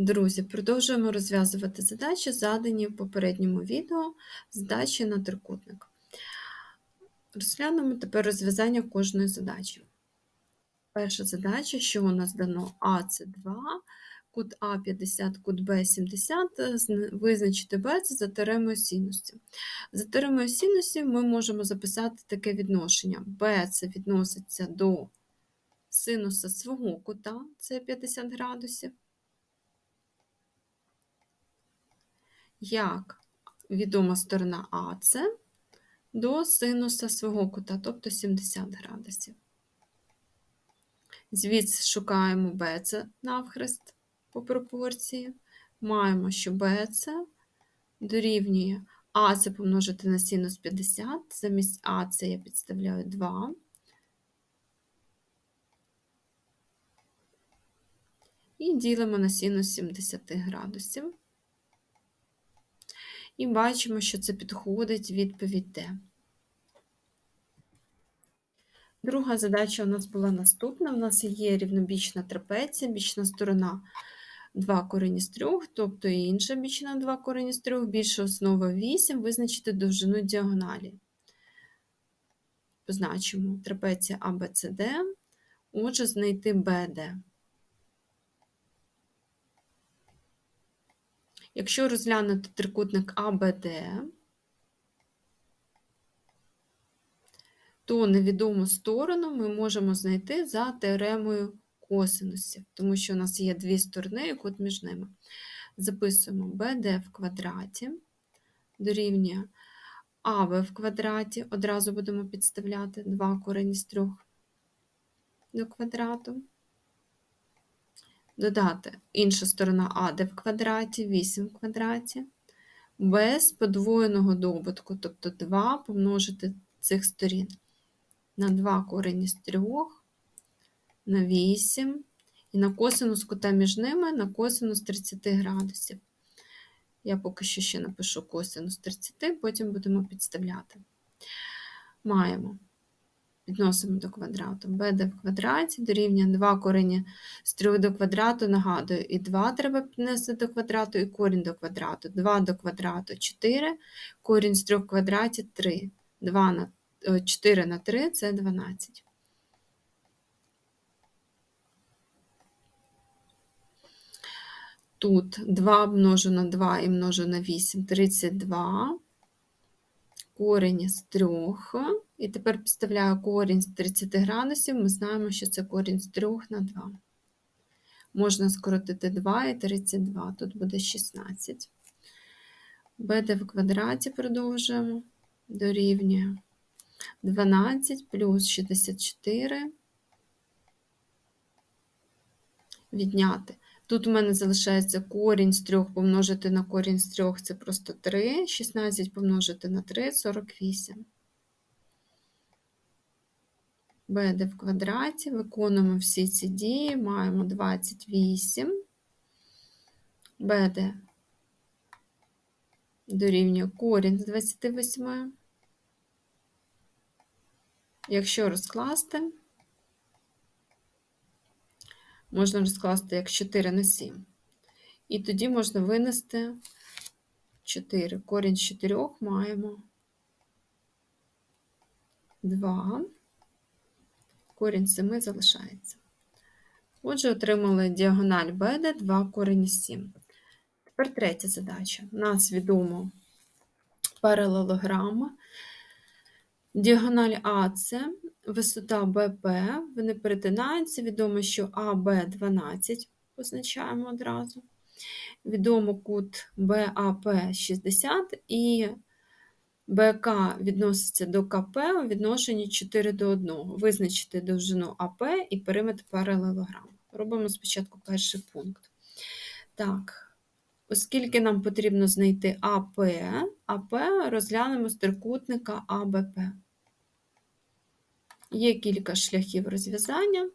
Друзі, продовжуємо розв'язувати задачі, задані в попередньому відео, задачі на трикутник. Розглянемо тепер розв'язання кожної задачі. Перша задача, що у нас дано А це 2, кут А 50, кут Б 70, визначити Б це за теоремою синусів. За теоремою синусів ми можемо записати таке відношення. Б це відноситься до синуса свого кута, це 50 градусів. Як відома сторона АС до синуса свого кута, тобто 70 градусів. Звідси шукаємо BC навхрест по пропорції. Маємо, що BC дорівнює АС помножити на синус 50, замість АС я підставляю 2. І ділимо на синус 70 градусів. І бачимо, що це підходить відповідь Д. Друга задача у нас була наступна. У нас є рівнобічна трапеція, бічна сторона 2 корені з 3, тобто інша бічна 2 корені з 3, більша основа 8, визначити довжину діагоналі. Позначимо трапеція ABCD, отже, знайти BD. Якщо розглянути трикутник АБД, то невідому сторону ми можемо знайти за теоремою косинусів, тому що у нас є дві сторони і кут між ними. Записуємо BD в квадраті, дорівнює АВ в квадраті, одразу будемо підставляти 2 корені з 3 до квадрату додати. Інша сторона а, в квадраті, 8 в квадраті, без подвоєного добутку, тобто 2 помножити цих сторін. На 2 корені з 3, на 8, і на косинус кута між ними на косинус 30 градусів. Я поки що ще напишу косинус 30, потім будемо підставляти. Маємо Підносимо до квадрату. BD в квадраті дорівнює 2 корені з 3 до квадрату, нагадую, і 2 треба піднести до квадрату, і корінь до квадрату. 2 до квадрату 4, корінь з 3 квадраті 3. 2 на, 4 на 3 це 12. Тут 2 множу на 2 і множу на 8 32 корінь з 3, і тепер підставляю корінь з 30 градусів, ми знаємо, що це корінь з 3 на 2. Можна скоротити 2 і 32, тут буде 16. БД в квадраті продовжуємо, дорівнює 12 плюс 64. Відняти Тут у мене залишається корінь з 3 помножити на корінь з 3 це просто 3, 16 помножити на 3 48. БД в квадраті, виконуємо всі ці дії, маємо 28. БД дорівнює корінь з 28. Якщо розкласти, можна розкласти як 4 на 7. І тоді можна винести 4. Корінь з 4 маємо 2. Корінь 7 залишається. Отже, отримали діагональ БД 2 корінь 7. Тепер третя задача. Нас відомо паралелограма. Діагональ АЦ висота БП, вони перетинаються. Відомо, що АБ 12 позначаємо одразу. Відомо кут БАП 60 і БК відноситься до КП у відношенні 4 до 1. Визначити довжину АП і периметр паралелограму. Робимо спочатку перший пункт. Так, оскільки нам потрібно знайти АП, АП розглянемо з трикутника АБП. Є кілька шляхів розв'язання.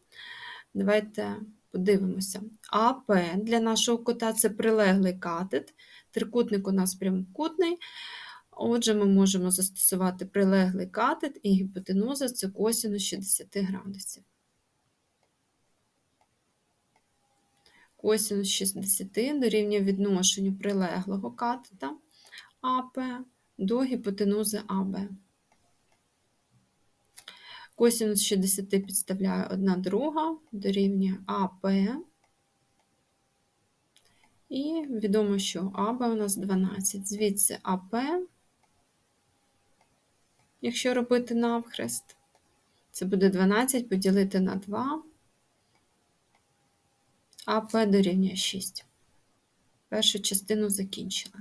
Давайте подивимося. АП для нашого кота це прилеглий катет. Трикутник у нас прямокутний. Отже, ми можемо застосувати прилеглий катет і гіпотенуза це косінус 60 градусів. Косинус 60 дорівнює відношенню прилеглого катета АП до гіпотенузи АБ. Косинус 60 підставляє 1 друга, дорівнює АП. І відомо, що АБ у нас 12. Звідси АП, якщо робити навхрест, це буде 12 поділити на 2, АП дорівнює 6. Першу частину закінчила.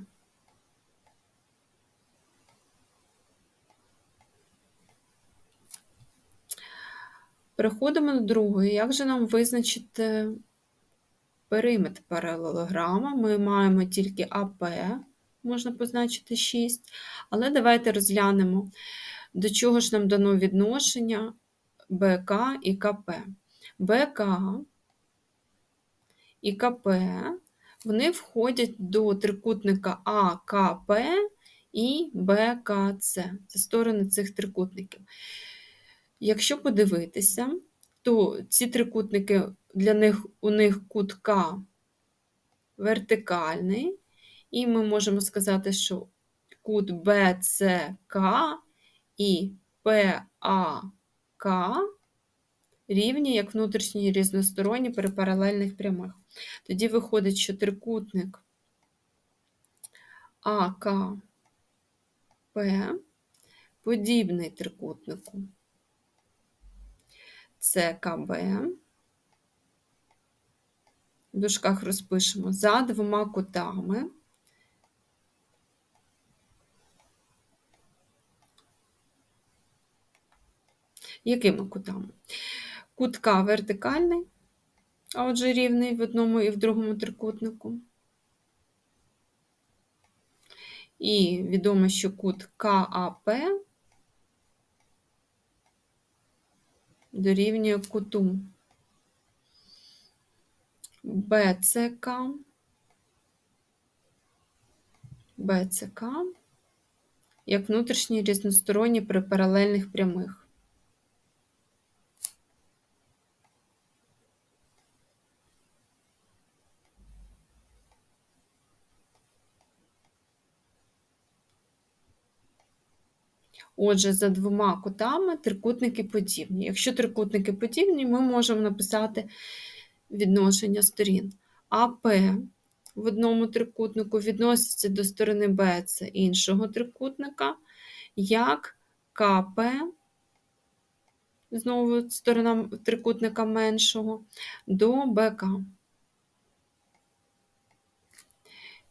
Переходимо до другої. Як же нам визначити периметр паралелограма? Ми маємо тільки АП, можна позначити 6, але давайте розглянемо, до чого ж нам дано відношення БК і КП. БК і КП вони входять до трикутника АКП і БКЦ. Це сторони цих трикутників. Якщо подивитися, то ці трикутники для них у них кут К вертикальний, і ми можемо сказати, що кут БЦК і ПАК рівні як внутрішні різносторонні при паралельних прямих. Тоді виходить, що трикутник АКП подібний трикутнику. ЦКБ. В дужках розпишемо за двома кутами. Якими кутами? Кутка вертикальний, а отже рівний в одному і в другому трикутнику. І відомо, що кут КАП дорівнює куту. БЦК, БЦК як внутрішні різносторонні при паралельних прямих. Отже, за двома кутами трикутники подібні. Якщо трикутники подібні, ми можемо написати відношення сторін. АП в одному трикутнику відноситься до сторони БЦ іншого трикутника, як КП, знову сторона трикутника меншого, до БК.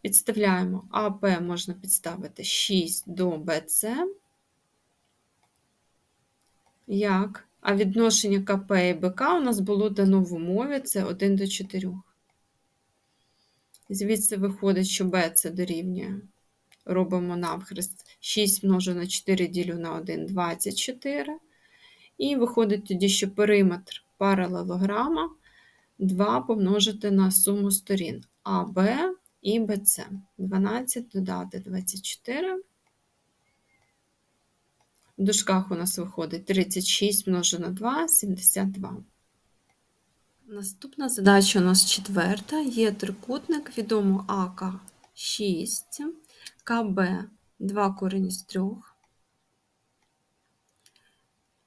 Підставляємо АП можна підставити 6 до БЦ. Як? А відношення КП і БК у нас було дано в умові це 1 до 4. Звідси виходить, що Б це дорівнює. Робимо навхрест 6 множу на 4 ділю на 1 24. І виходить тоді, що периметр паралелограма 2 помножити на суму сторін АБ і БЦ. 12 додати 24. В дужках у нас виходить 36 множу на 2, 72. Наступна задача у нас четверта. Є трикутник, відомо АК 6, КБ 2 корені з 3.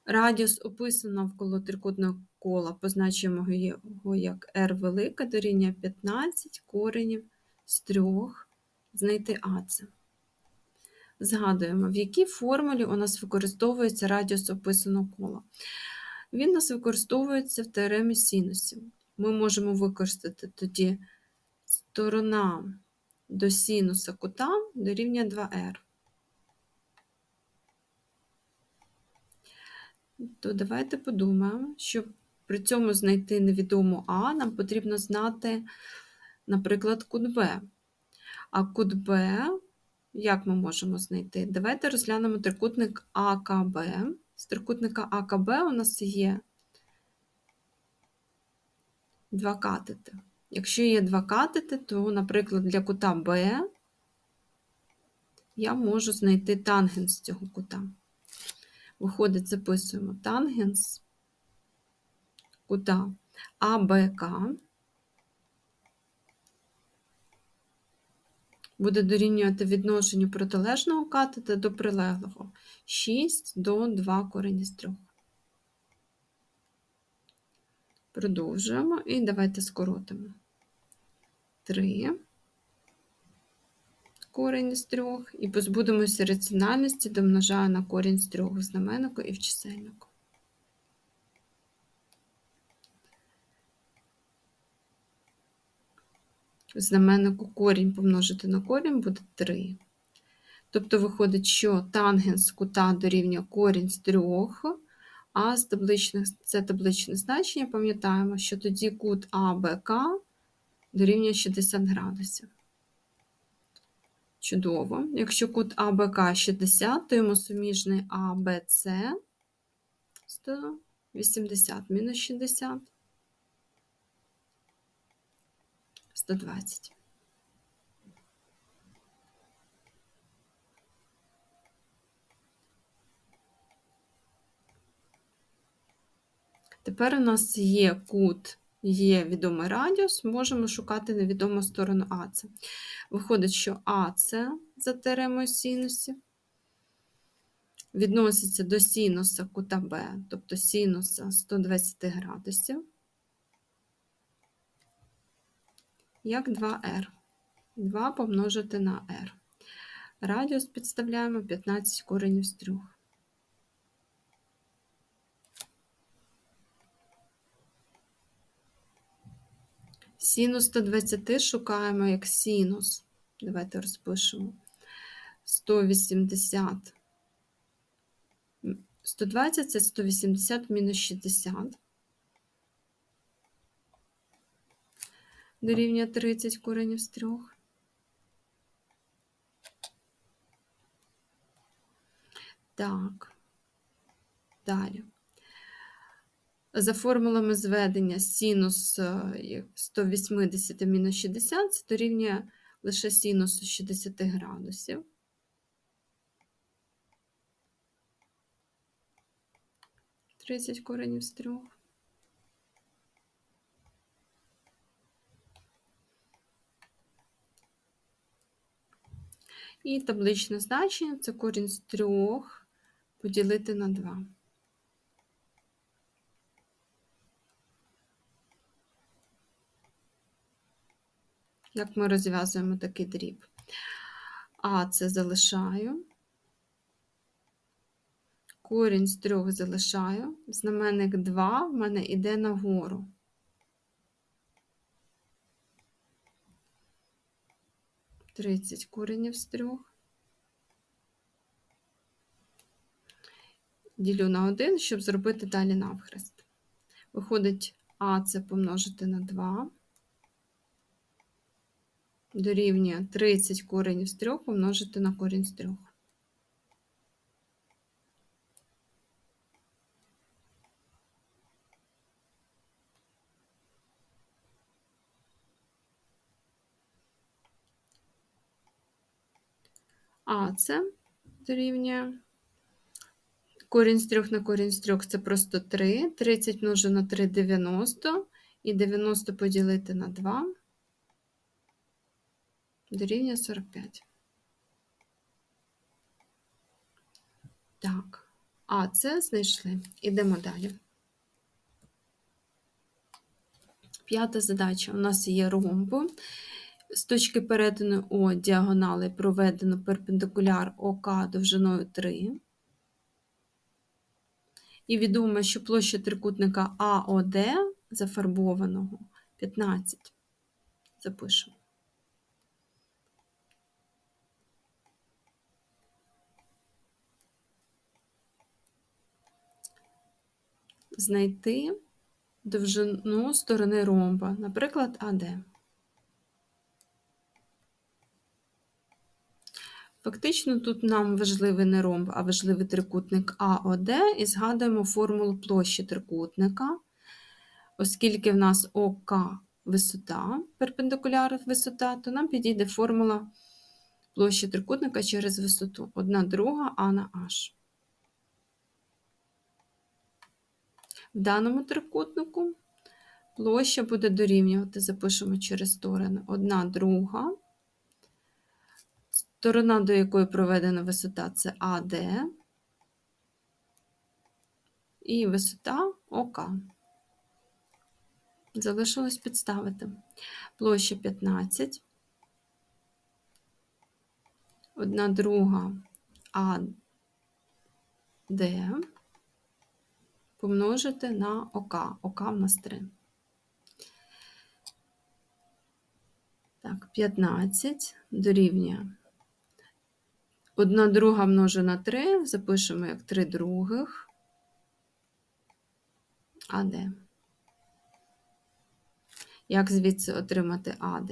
Радіус описано навколо трикутного кола, позначимо його як R велика, дорівнює 15 коренів з 3, знайти АЦ. Згадуємо, в якій формулі у нас використовується радіус описаного кола. Він у нас використовується в теоремі синусів. Ми можемо використати тоді сторона до синуса кута дорівнює 2r. То давайте подумаємо, щоб при цьому знайти невідому А, нам потрібно знати, наприклад, кут Б. А кут Б як ми можемо знайти? Давайте розглянемо трикутник АКБ. З трикутника АКБ у нас є два катети. Якщо є два катети, то, наприклад, для кута Б я можу знайти тангенс цього кута. Виходить, записуємо тангенс кута АБК буде дорівнювати відношенню протилежного катета до прилеглого 6 до 2 корені з 3. Продовжуємо і давайте скоротимо. 3 корінь з 3 і позбудемося раціональності, домножаю на корінь з 3 в знаменнику і в чисельнику. В знаменнику корінь помножити на корінь буде 3. Тобто виходить, що тангенс кута дорівнює корінь з 3, а з табличних, це табличне значення, пам'ятаємо, що тоді кут АБК дорівнює 60 градусів. Чудово. Якщо кут АБК 60, то йому суміжний АБЦ 180 мінус 60 120. Тепер у нас є кут, є відомий радіус, можемо шукати невідому сторону АЦ. Виходить, що АЦ за теоремою синусів відноситься до синуса кута Б, тобто синуса 120 градусів, як 2R. 2 помножити на R. Радіус підставляємо 15 коренів з 3. Синус 120 шукаємо як синус. Давайте розпишемо. 180. 120 це 180 мінус 60. Дорівнює 30 коренів з 3. Так. Далі. За формулами зведення синус 180 мінус 60 це дорівнює лише синусу 60 градусів. Тридцять коренів з трьох. І табличне значення це корінь з трьох поділити на 2. Як ми розв'язуємо такий дріб? А це залишаю. Корінь з трьох залишаю. Знаменник 2 в мене йде нагору. Тридцять коренів з 3. Ділю на 1, щоб зробити далі навхрест. Виходить, А це помножити на 2 дорівнює 30 коренів з 3 помножити на корінь з 3. А це дорівнює корінь з 3 на корінь з 3 це просто 3. 30 множу на 3 – 90, і 90 поділити на 2 дорівнює 45. Так, а це знайшли. Ідемо далі. П'ята задача. У нас є ромбо. З точки перетину О діагонали проведено перпендикуляр ОК довжиною 3. І відомо, що площа трикутника АОД зафарбованого 15. Запишемо. знайти довжину сторони ромба, наприклад, АД. Фактично, тут нам важливий не ромб, а важливий трикутник АОД, і згадуємо формулу площі трикутника, оскільки в нас ОК висота, перпендикуляр висота, то нам підійде формула площі трикутника через висоту. Одна друга А на H. В даному трикутнику площа буде дорівнювати, запишемо через сторони, 1 друга Сторона, до якої проведена висота, це АД. І висота ОК. Залишилось підставити. Площа 15. Одна друга АД помножити на ОК. ОК в нас 3. Так, 15 дорівнює. Одна друга множу на 3, запишемо як 3 других. АД. Як звідси отримати АД?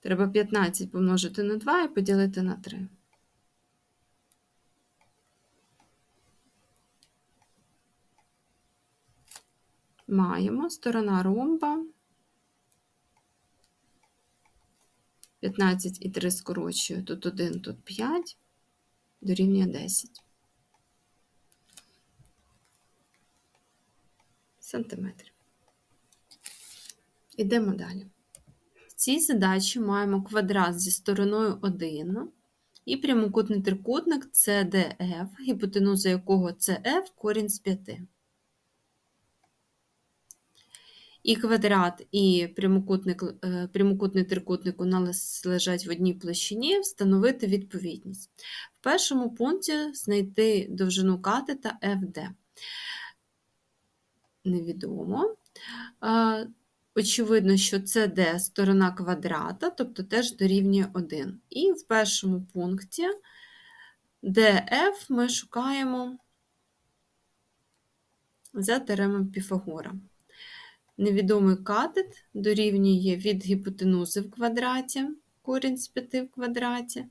Треба 15 помножити на 2 і поділити на 3. Маємо сторона ромба. 15 і 3 скорочую. Тут 1, тут 5, дорівнює 10 сантиметрів. Ідемо далі. В цій задачі маємо квадрат зі стороною 1 і прямокутний трикутник CDF, гіпотенуза якого CF корінь з 5. І квадрат, і прямокутник, е, прямокутний трикутник у нас лежать в одній площині, встановити відповідність. В першому пункті знайти довжину катета FD. Невідомо. Очевидно, що це D сторона квадрата, тобто теж дорівнює 1. І в першому пункті DF ми шукаємо за теремом Піфагора. Невідомий катет дорівнює від гіпотенузи в квадраті, корінь з 5 в квадраті,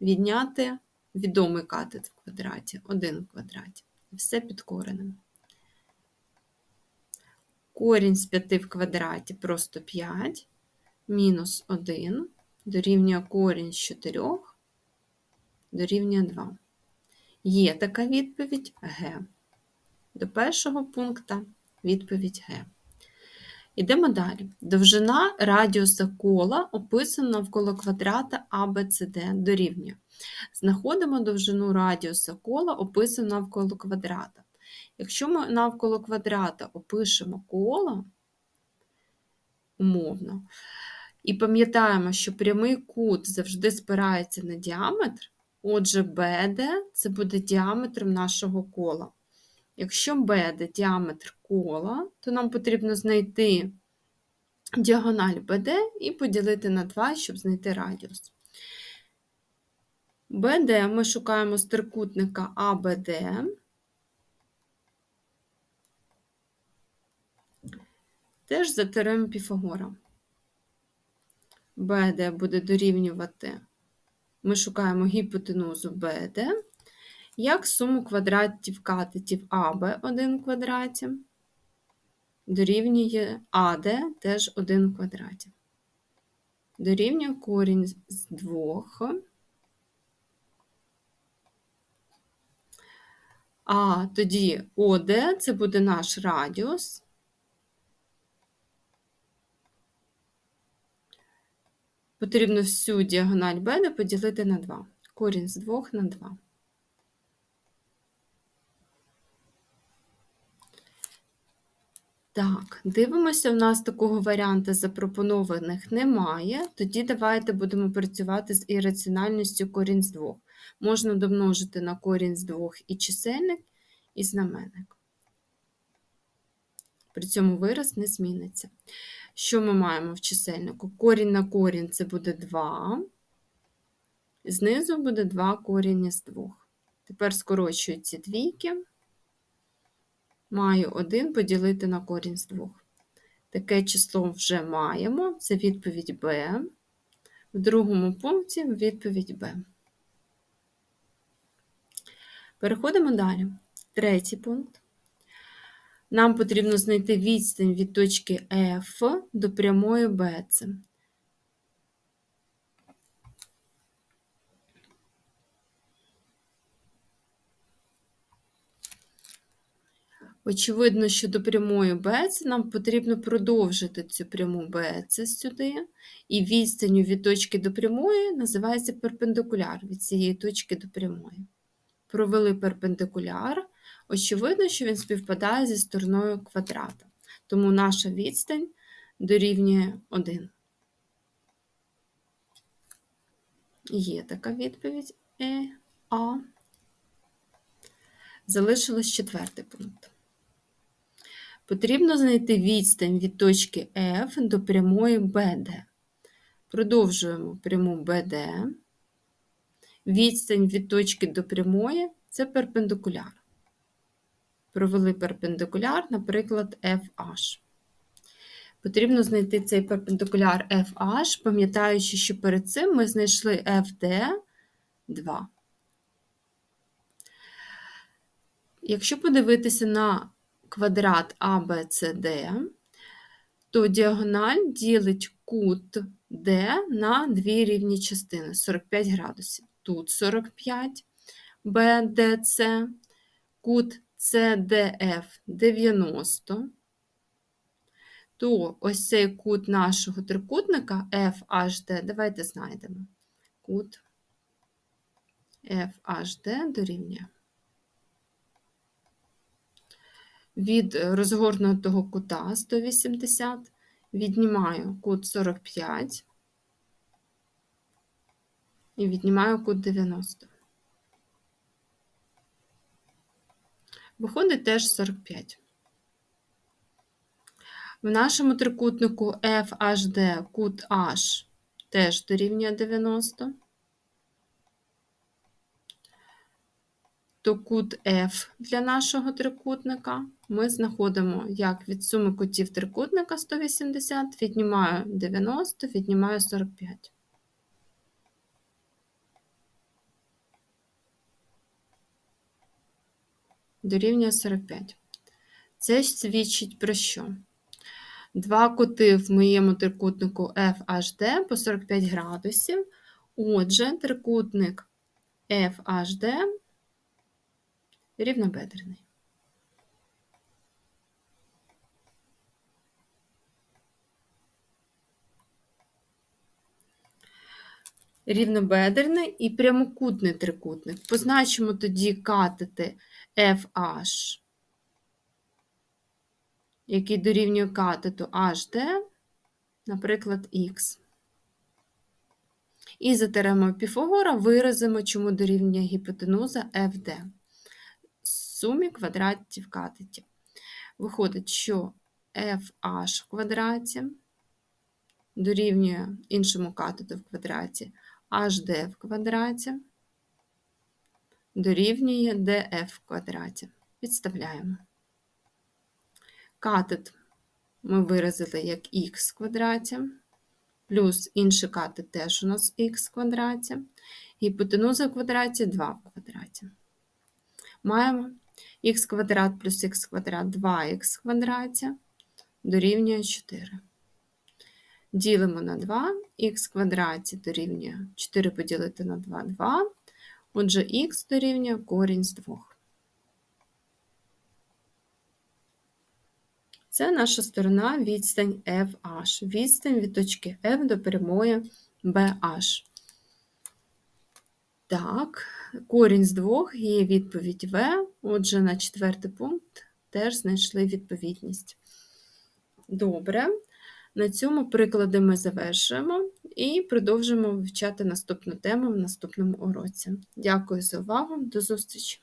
відняти відомий катет в квадраті, 1 в квадраті. Все під коренем. Корінь з 5 в квадраті просто 5, мінус 1 дорівнює корінь з 4, дорівнює 2. Є така відповідь Г. До першого пункту відповідь Г. Йдемо далі. Довжина радіуса кола описана навколо квадрата ABCD дорівнює. Знаходимо довжину радіуса кола, описану навколо квадрата. Якщо ми навколо квадрата опишемо коло, умовно, і пам'ятаємо, що прямий кут завжди спирається на діаметр, отже, BD це буде діаметром нашого кола. Якщо BD діаметр кола, то нам потрібно знайти діагональ BD і поділити на 2, щоб знайти радіус. BD ми шукаємо з трикутника ABD. Теж за теоремою Піфагора. BD буде дорівнювати, ми шукаємо гіпотенузу BD, як суму квадратів катетів АБ 1 в квадраті, дорівнює АД теж 1 в квадраті. Дорівнює корінь з 2. А тоді ОД це буде наш радіус. Потрібно всю діагональ BD поділити на 2. Корінь з 2 на 2. Так, дивимося, у нас такого варіанту запропонованих немає. Тоді давайте будемо працювати з ірраціональністю корінь з 2. Можна домножити на корінь з 2 і чисельник, і знаменник. При цьому вираз не зміниться. Що ми маємо в чисельнику? Корінь на корінь це буде 2. Знизу буде 2 коріння з 2. Тепер скорочую ці двійки. Маю 1 поділити на корінь з 2. Таке число вже маємо. Це відповідь Б. В другому пункті відповідь Б. Переходимо далі. Третій пункт. Нам потрібно знайти відстань від точки F до прямої BC. Очевидно, що до прямої BC нам потрібно продовжити цю пряму BC сюди, і відстанню від точки до прямої називається перпендикуляр від цієї точки до прямої. Провели перпендикуляр, очевидно, що він співпадає зі стороною квадрата, тому наша відстань дорівнює 1. Є така відповідь Е, А. Залишилось четвертий пункт. Потрібно знайти відстань від точки F до прямої BD. Продовжуємо пряму BD. Відстань від точки до прямої це перпендикуляр. Провели перпендикуляр, наприклад, FH. Потрібно знайти цей перпендикуляр FH, пам'ятаючи, що перед цим ми знайшли FD 2. Якщо подивитися на квадрат ABCD, то діагональ ділить кут D на дві рівні частини 45 градусів. Тут 45 BDC, кут CDF 90. То ось цей кут нашого трикутника FHD, давайте знайдемо. Кут FHD дорівнює. Від розгорнутого кута 180, віднімаю кут 45 і віднімаю кут 90. Виходить теж 45. В нашому трикутнику FHD кут H теж дорівнює 90. То кут F для нашого трикутника ми знаходимо як від суми кутів трикутника 180, віднімаю 90, віднімаю 45. Дорівнює 45. Це ж свідчить про що? Два кути в моєму трикутнику FHD по 45 градусів. Отже, трикутник FHD рівнобедрений. Рівнобедерний і прямокутний трикутник. Позначимо тоді катети FH, який дорівнює катету HD, наприклад, Х. І за теоремою Піфагора виразимо, чому дорівнює гіпотенуза FD сумі квадратів катетів. Виходить, що FH в квадраті дорівнює іншому катету в квадраті HD в квадраті дорівнює DF в квадраті. Підставляємо. Катет ми виразили як х в квадраті, плюс інший катет теж у нас х в квадраті, гіпотенуза в квадраті 2 в квадраті. Маємо х квадрат плюс х квадрат 2х в квадраті дорівнює 4. Ділимо на 2, х квадраті дорівнює 4 поділити на 2 2. Отже, х дорівнює корінь з 2. Це наша сторона відстань FH. Відстань від точки F до прямої BH. Так, корінь з двох є відповідь В. Отже, на четвертий пункт теж знайшли відповідність. Добре. На цьому приклади ми завершуємо і продовжимо вивчати наступну тему в наступному уроці. Дякую за увагу, до зустрічі!